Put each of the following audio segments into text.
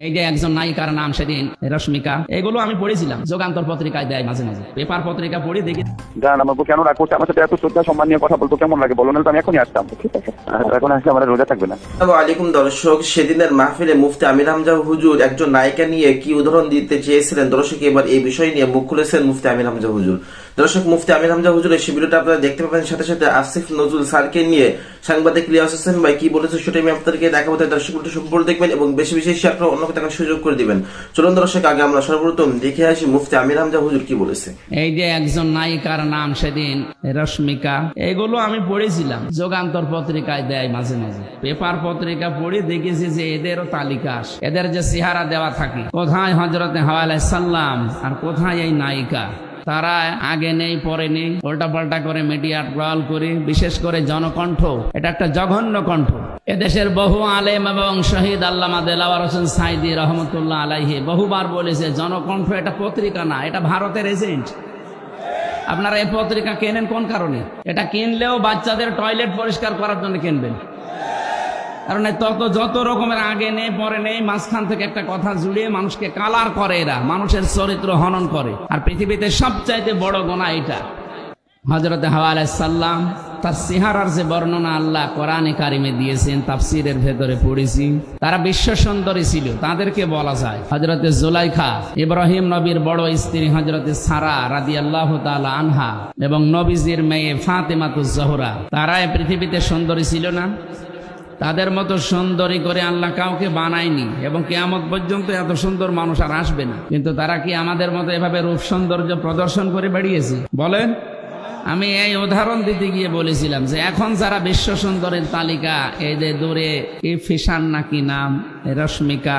এই যে একজন নায়িকার নাম সেদিন রশ্মিকা এগুলো আমি পড়েছিলাম যোগান্তর পত্রিকায় দেয় মাঝে মাঝে। পেপার পত্রিকা পড়ে দেখি। জান আমার কেন রাগ করছে? আমার সাথে এত শ্রদ্ধা সম্মান নিয়ে কথা বলতো কেমন লাগে? বলো না তো আমি এখনই আসতাম। ঠিক আছে। এখন আসলে আমার রোজা থাকবে না। আসসালামু আলাইকুম দর্শক সেদিনের মাহফিলে মুফতি আমির হামজা হুজুর একজন নায়িকা নিয়ে কি উদাহরণ দিতে চেয়েছিলেন? দর্শক এবার এই বিষয় নিয়ে মুখ খুলেছেন মুফতি আমির হামজা হুজুর। দর্শক মুফতি আমির হামজা হুজুরের সেই ভিডিওটা আপনারা দেখতে পাবেন। সাথে সাথে আসিফ নজরুল স্যারকে নিয়ে সাংবাদিক লিয়াস হোসেন ভাই কি বলেছে সেটাই আমি আপনাদেরকে দেখাবো, তাই দর্শক সম্পূর্ণ দেখবেন এবং বেশি বেশি শেয়ার করে অন্যকে দেখার সুযোগ করে দিবেন। চলুন দর্শক, আগে আমরা সর্বপ্রথম দেখে আসি মুফতি আমির হামজা হুজুর কি বলেছে। এই যে একজন নায়িকার নাম সেদিন, রশ্মিকা, এগুলো আমি পড়েছিলাম। যোগান্তর পত্রিকায় দেয় মাঝে মাঝে। পেপার পত্রিকা পড়ে দেখেছি যে এদেরও তালিকা আসে। এদের যে চেহারা দেওয়া থাকে, কোথায় হজরতে হাওয়ালাই সাল্লাম আর কোথায় এই নায়িকা? তারা আগে নেই, পরে নেই। পাল্টা করে মিডিয়া ট্রল করে, বিশেষ করে জনকণ্ঠ। এটা একটা জঘন্য কণ্ঠ। এদেশের বহু আলেম এবং শহীদ আল্লামা দেলাওয়ার হোসেন সাইদি রহমতুল্লাহ আলাইহি বহুবার বলেছে, জনকণ্ঠ এটা পত্রিকা না, এটা ভারতের এজেন্ট। আপনারা এই পত্রিকা কেনেন কোন কারণে? এটা কিনলেও বাচ্চাদের টয়লেট পরিষ্কার করার জন্য কিনবেন। কারণ তত যত রকমের আগে নেই, পরে নেই, মাঝখান থেকে একটা কথা জুড়িয়ে মানুষকে কালার করে এরা, মানুষের চরিত্র হনন করে। আর পৃথিবীতে সবচাইতে বড় গোনা এটা হজরত হাওয়া সাল্লাম তার সিহারার যে বর্ণনা আল্লাহ কোরআনে কারিমে দিয়েছেন, তাফসিরের ভেতরে পড়েছি। তারা বিশ্ব সুন্দরী ছিল, তাদেরকে বলা যায়। হজরতে জুলাইখা, ইব্রাহিম নবীর বড় স্ত্রী হজরতে সারা রাদি আল্লাহ আনহা এবং নবীজির মেয়ে ফাতেমাতুজ জহরা তারা পৃথিবীতে সুন্দরী ছিল না? তাদের মতো সুন্দরী করে আল্লাহ কাউকে বানায়নি এবং কেয়ামত পর্যন্ত এত সুন্দর মানুষ আর আসবে না। কিন্তু তারা কি আমাদের মতো এভাবে রূপ সৌন্দর্য প্রদর্শন করে বেড়িয়েছে? বলেন। আমি এই উদাহরণ দিতে গিয়ে বলেছিলাম যে এখন যারা বিশ্ব সুন্দরের তালিকা, এই যে দূরে কি ফিসান নাকি নাম, রশ্মিকা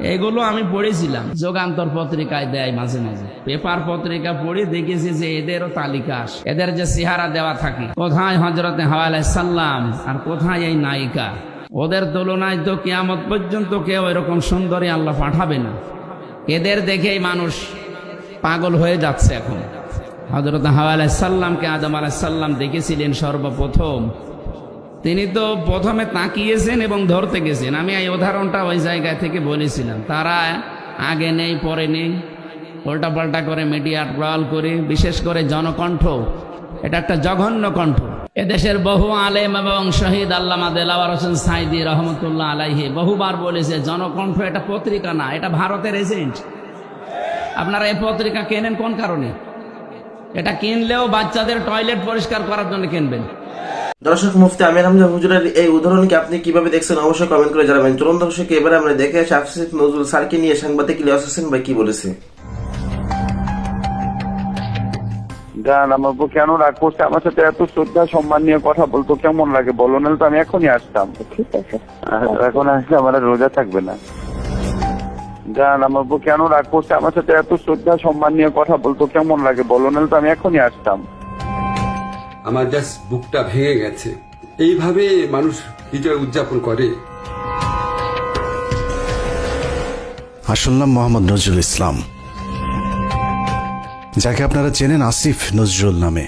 এগুলো আমি পড়েছিলাম। যোগান্তর পত্রিকায় দেয় মাঝে মাঝে। পেপার পত্রিকা পড়ে দেখেছি যে এদেরও তালিকা আসে। এদের যে চেহারা দেওয়া থাকে। কোথায় হজরতে হাওয়ালাই সাল্লাম আর কোথায় এই নায়িকা? ওদের তুলনায় তো কেয়ামত পর্যন্ত কেউ এরকম সুন্দরী আল্লাহ পাঠাবে না। এদের দেখেই মানুষ পাগল হয়ে যাচ্ছে এখন। হজরত হাওয়া সাল্লামকে আদম আলাইসাল্লাম দেখেছিলেন সর্বপ্রথম। তিনি তো প্রথমে তাকিয়েছেন এবং ধরতে গেছেন। আমি এই উদাহরণটা ওই জায়গায় থেকে বলেছিলাম। তারা আগে নেই, পরে নেই। পাল্টা করে মিডিয়া ট্রল করে, বিশেষ করে জনকণ্ঠ। এটা একটা জঘন্য কণ্ঠ। এদেশের বহু আলেম এবং শহীদ আল্লামা দেলাওয়ার হোসেন সাইদি রহমতুল্লাহ আলাইহি বহুবার বলেছে, জনকণ্ঠ এটা পত্রিকা না, এটা ভারতের এজেন্ট। আপনারা এই পত্রিকা কেনেন কোন কারণে? এটা কিনলেও বাচ্চাদের টয়লেট পরিষ্কার করার জন্য কিনবেন। দর্শক মুফতি আমির হামজা হুজুরের এই উদাহরণকে আপনি কীভাবে দেখছেন? অবশ্যই কমেন্ট করে জানাবেন। চলুন দর্শক এবারে আমরা দেখে আসি আসিফ নজরুল স্যারকে নিয়ে সাংবাদিক লিয়াস হোসেন ভাই কি বলেছে। জান আমার বউ কেন রাগ করছে? আমার সাথে এত শ্রদ্ধা সম্মান নিয়ে কথা বলতো কেমন লাগে? বলো না তো আমি এখনই আসতাম। ঠিক আছে। এখন আসলে আমার রোজা থাকবে না। জান আমার বউ কেন রাগ করছে? আমার সাথে এত শ্রদ্ধা সম্মান নিয়ে কথা বলতো কেমন লাগে? বলো না তো আমি এখনই আসতাম। আমার জাস্ট বুকটা ভেঙে গেছে। এইভাবে মানুষ বিজয় উদযাপন করে। আসল নাম মোহাম্মদ নজরুল ইসলাম। যাকে আপনারা চেনেন আসিফ নজরুল নামে।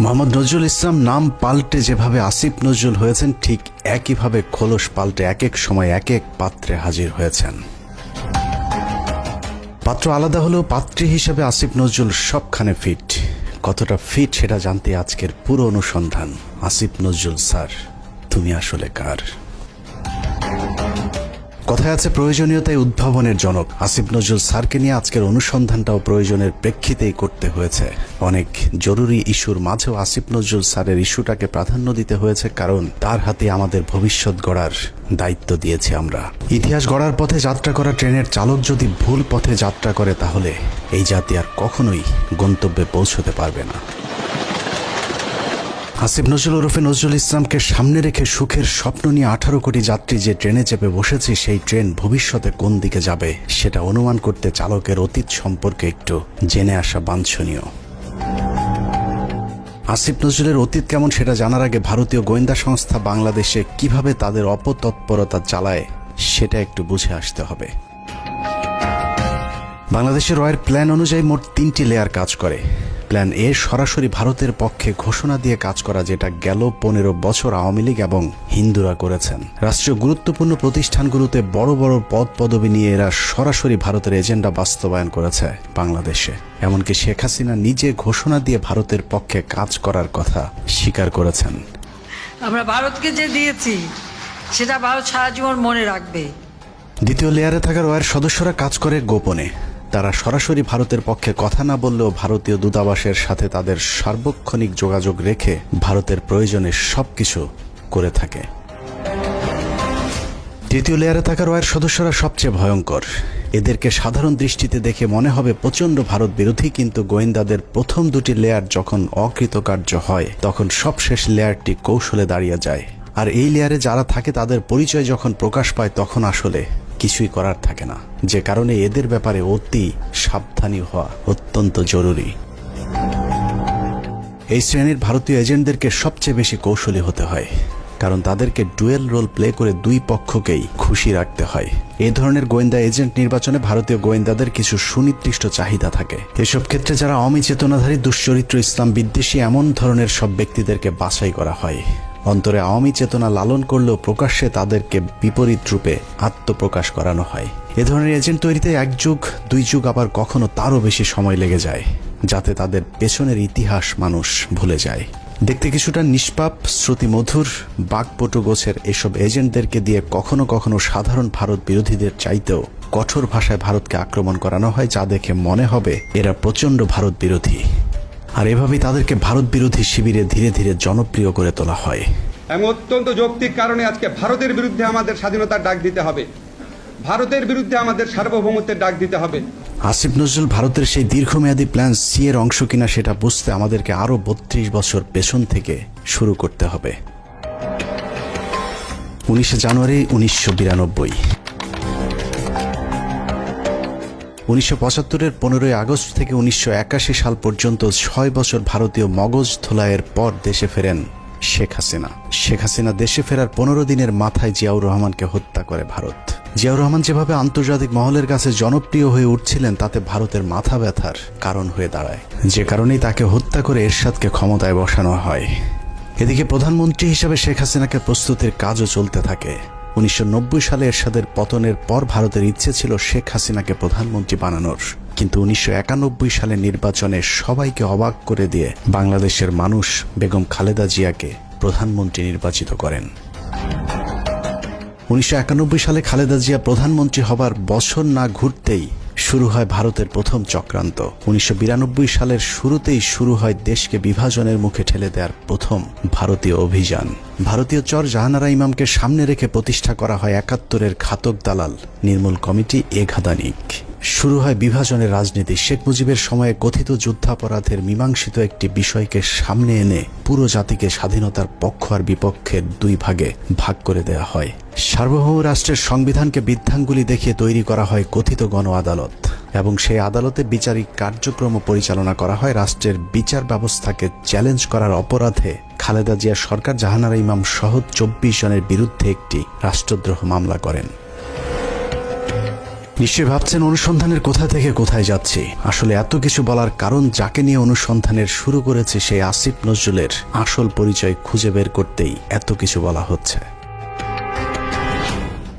মোহাম্মদ নজরুল ইসলাম নাম পাল্টে যেভাবে আসিফ নজরুল হয়েছেন, ঠিক একইভাবে খোলস পাল্টে এক এক সময় এক এক পাত্রে হাজির হয়েছেন। পাত্র আলাদা হলেও পাত্রী হিসেবে আসিফ নজরুল সবখানে ফিট কতটা ফিট সেটা জানতে আজকের পুরো অনুসন্ধান। আসিফ নজরুল স্যার তুমি আসলে কার? কথায় আছে প্রয়োজনীয়তায় উদ্ভাবনের জনক। আসিফ নজরুল স্যারকে নিয়ে আজকের অনুসন্ধানটাও প্রয়োজনের প্রেক্ষিতেই করতে হয়েছে। অনেক জরুরি ইস্যুর মাঝেও আসিফ নজরুল স্যারের ইস্যুটাকে প্রাধান্য দিতে হয়েছে, কারণ তার হাতে আমাদের ভবিষ্যৎ গড়ার দায়িত্ব দিয়েছি আমরা। ইতিহাস গড়ার পথে যাত্রা করা ট্রেনের চালক যদি ভুল পথে যাত্রা করে, তাহলে এই জাতি আর কখনোই গন্তব্যে পৌঁছতে পারবে না। আসিফ নজরুল ওরফে নজরুল ইসলামকে সামনে রেখে সুখের স্বপ্ন নিয়ে আঠারো কোটি যাত্রী যে ট্রেনে চেপে বসেছে, সেই ট্রেন ভবিষ্যতে কোন দিকে যাবে সেটা অনুমান করতে চালকের অতীত সম্পর্কে একটু জেনে আসা বাঞ্ছনীয়। আসিফ নজরুলের অতীত কেমন সেটা জানার আগে ভারতীয় গোয়েন্দা সংস্থা বাংলাদেশে কীভাবে তাদের অপতৎপরতা চালায়, সেটা একটু বুঝে আসতে হবে। বাংলাদেশের রয়ের প্ল্যান অনুযায়ী মোট তিনটি লেয়ার কাজ করে। প্ল্যান এ সরাসরি ভারতের পক্ষে ঘোষণা দিয়ে কাজ করা যেটা গেল পনেরো বছর আওয়ামী লীগ এবং হিন্দুরা করেছেন। রাষ্ট্রীয় গুরুত্বপূর্ণ প্রতিষ্ঠানগুলোতে বড় বড় পদ পদবি নিয়ে এরা সরাসরি ভারতের এজেন্ডা বাস্তবায়ন করেছে বাংলাদেশে। এমনকি শেখ হাসিনা নিজে ঘোষণা দিয়ে ভারতের পক্ষে কাজ করার কথা স্বীকার করেছেন। আমরা ভারতকে যে দিয়েছি সেটা ভারত সারা জীবন মনে রাখবে। দ্বিতীয় লেয়ারে থাকা রয়ের সদস্যরা কাজ করে গোপনে। তারা সরাসরি ভারতের পক্ষে কথা না বললেও ভারতীয় দূতাবাসের সাথে তাদের সার্বক্ষণিক যোগাযোগ রেখে ভারতের প্রয়োজনে সবকিছু করে থাকে। তৃতীয় লেয়ারে থাকা রয়ের সদস্যরা সবচেয়ে ভয়ঙ্কর। এদেরকে সাধারণ দৃষ্টিতে দেখে মনে হবে প্রচণ্ড ভারত বিরোধী, কিন্তু গোয়েন্দাদের প্রথম দুটি লেয়ার যখন অকৃতকার্য হয়, তখন সবশেষ লেয়ারটি কৌশলে দাঁড়িয়ে যায়। আর এই লেয়ারে যারা থাকে, তাদের পরিচয় যখন প্রকাশ পায়, তখন আসলে কিছুই করার থাকে না। যে কারণে এদের ব্যাপারে অতি সাবধানী হওয়া অত্যন্ত জরুরি। এই শ্রেণির ভারতীয় এজেন্টদেরকে সবচেয়ে বেশি কৌশলী হতে হয়, কারণ তাদেরকে ডুয়েল রোল প্লে করে দুই পক্ষকেই খুশি রাখতে হয়। এই ধরনের গোয়েন্দা এজেন্ট নির্বাচনে ভারতীয় গোয়েন্দাদের কিছু সুনির্দিষ্ট চাহিদা থাকে। এসব ক্ষেত্রে যারা অমিচেতনাধারী, দুশ্চরিত্র, ইসলাম বিদ্বেষী, এমন ধরনের সব ব্যক্তিদেরকে বাছাই করা হয়। অন্তরে আওয়ামী চেতনা লালন করলেও প্রকাশ্যে তাদেরকে বিপরীত রূপে আত্মপ্রকাশ করানো হয়। এ ধরনের এজেন্ট তৈরিতে এক যুগ, দুই যুগ আবার কখনো তারও বেশি সময় লেগে যায়, যাতে তাদের পেছনের ইতিহাস মানুষ ভুলে যায়। দেখতে কিছুটা নিষ্পাপ, শ্রুতিমধুর, বাকপটু গোছের এসব এজেন্টদেরকে দিয়ে কখনো কখনো সাধারণ ভারত বিরোধীদের চাইতেও কঠোর ভাষায় ভারতকে আক্রমণ করানো হয়, যা দেখে মনে হবে এরা প্রচণ্ড ভারত বিরোধী। আর এভাবেই তাদেরকে ভারত বিরোধী শিবিরে ধীরে ধীরে জনপ্রিয় করে তোলা হয়। এবং অত্যন্ত যৌক্তিক কারণে আজকে ভারতের বিরুদ্ধে আমাদের স্বাধীনতার ডাক দিতে হবে। ভারতের বিরুদ্ধে আমাদের সার্বভৌমত্বের ডাক দিতে হবে। আসিফ নজরুল ভারতের সেই দীর্ঘমেয়াদী প্ল্যান সি এর অংশ কিনা সেটা বুঝতে আমাদেরকে আরও বত্রিশ বছর পেছন থেকে শুরু করতে হবে। উনিশে জানুয়ারি উনিশশো বিরানব্বই। উনিশশো পঁচাত্তরের পনেরোই আগস্ট থেকে উনিশশো একাশি সাল পর্যন্ত ছয় বছর ভারতীয় মগজ ধোলাইয়ের পর দেশে ফেরেন শেখ হাসিনা। শেখ হাসিনা দেশে ফেরার পনেরো দিনের মাথায় জিয়াউর রহমানকে হত্যা করে ভারত। জিয়াউর রহমান যেভাবে আন্তর্জাতিক মহলের কাছে জনপ্রিয় হয়ে উঠছিলেন, তাতে ভারতের মাথা ব্যথার কারণ হয়ে দাঁড়ায়। যে কারণেই তাকে হত্যা করে এরশাদকে ক্ষমতায় বসানো হয়। এদিকে প্রধানমন্ত্রী হিসেবে শেখ হাসিনাকে প্রস্তুতির কাজও চলতে থাকে। উনিশশো নব্বই সালে এরশাদের পতনের পর ভারতের ইচ্ছে ছিল শেখ হাসিনাকে প্রধানমন্ত্রী বানানোর। কিন্তু উনিশশো একানব্বই সালে নির্বাচনে সবাইকে অবাক করে দিয়ে বাংলাদেশের মানুষ বেগম খালেদা জিয়াকে প্রধানমন্ত্রী নির্বাচিত করেন। উনিশশো একানব্বই সালে খালেদা জিয়া প্রধানমন্ত্রী হবার বছর না ঘুরতেই শুরু হয় ভারতের প্রথম চক্রান্ত। উনিশশো বিরানব্বই সালের শুরুতেই শুরু হয় দেশকে বিভাজনের মুখে ঠেলে দেওয়ার প্রথম ভারতীয় অভিযান। ভারতীয় চর জাহানারা ইমামকে সামনে রেখে প্রতিষ্ঠা করা হয় একাত্তরের ঘাতক দালাল, নির্মূল কমিটি এঘাদানিক শুরু হয় বিভাজনের রাজনীতি। শেখ মুজিবের সময়ে কথিত যুদ্ধাপরাধের মীমাংসিত একটি বিষয়কে সামনে এনে পুরো জাতিকে স্বাধীনতার পক্ষ আর বিপক্ষের দুই ভাগে ভাগ করে দেওয়া হয়। সার্বভৌম রাষ্ট্রের সংবিধানকে বৃদ্ধাঙ্গুলি দেখিয়ে তৈরি করা হয় কথিত গণ আদালত এবং সেই আদালতে বিচারিক কার্যক্রম পরিচালনা করা হয় রাষ্ট্রের বিচার ব্যবস্থাকে চ্যালেঞ্জ করার অপরাধে খালেদা জিয়া সরকার জাহানারা ইমাম সহ চব্বিশ জনের বিরুদ্ধে একটি রাষ্ট্রদ্রোহ মামলা করেন। নিশ্চয়ই ভাবছেন অনুসন্ধানের কোথা থেকে কোথায় যাচ্ছে। আসলে এত কিছু বলার কারণ যাকে নিয়ে অনুসন্ধানের শুরু করেছে সেই আসিফ নজরুলের আসল পরিচয় খুঁজে বের করতেই এত কিছু বলা হচ্ছে।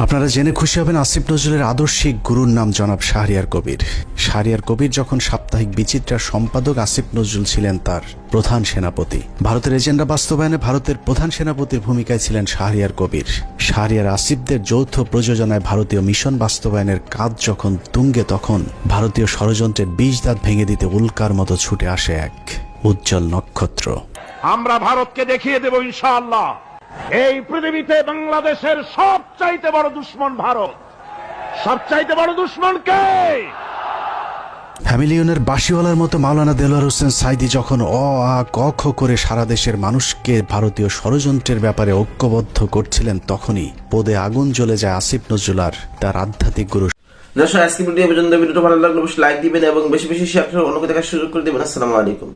আপনারা জেনে খুশি হবেন আসিফ নজরুলের আদর্শিক গুরুর নাম জনাব শাহরিয়ার কবির। শাহরিয়ার কবির যখন সাপ্তাহিক বিচিত্রার সম্পাদক আসিফ নজরুল ছিলেন তার প্রধান সেনাপতি। ভারতের এজেন্ডা বাস্তবায়নে ভারতের প্রধান সেনাপতির ভূমিকায় ছিলেন শাহরিয়ার কবির। শাহরিয়ার আসিফদের যৌথ প্রযোজনায় ভারতীয় মিশন বাস্তবায়নের কাজ যখন তুঙ্গে তখন ভারতীয় ষড়যন্ত্রের বীজ দাঁত ভেঙে দিতে উল্কার মতো ছুটে আসে এক উজ্জ্বল নক্ষত্র। আমরা ভারতকে দেখিয়ে দেব ইনশাআল্লাহ। এই পৃথিবীতে বাংলাদেশের সবচাইতে বড় দুশ্মন ভারত। সবচাইতে বড় দুশ্মন কে? ফ্যামিলিয়নের বাসিওয়ালার মতো মাওলানা দেলোয়ার হোসেন সাইদি যখন অ আ ক খ করে সারা দেশের মানুষকে ভারতীয় ষড়যন্ত্রের ব্যাপারে ঐক্যবদ্ধ করছিলেন তখনই পদে আগুন জ্বলে যায় আসিফ নজরুলার তার আধ্যাত্মিক গুরু। দর্শক আজকে ভিডিও পর্যন্ত ভিডিওটা ভালো লাগলে অবশ্যই লাইক দিবেন এবং বেশি বেশি শেয়ার করে অন্যকে দেখার সুযোগ করে দেবেন। আসসালামু আলাইকুম।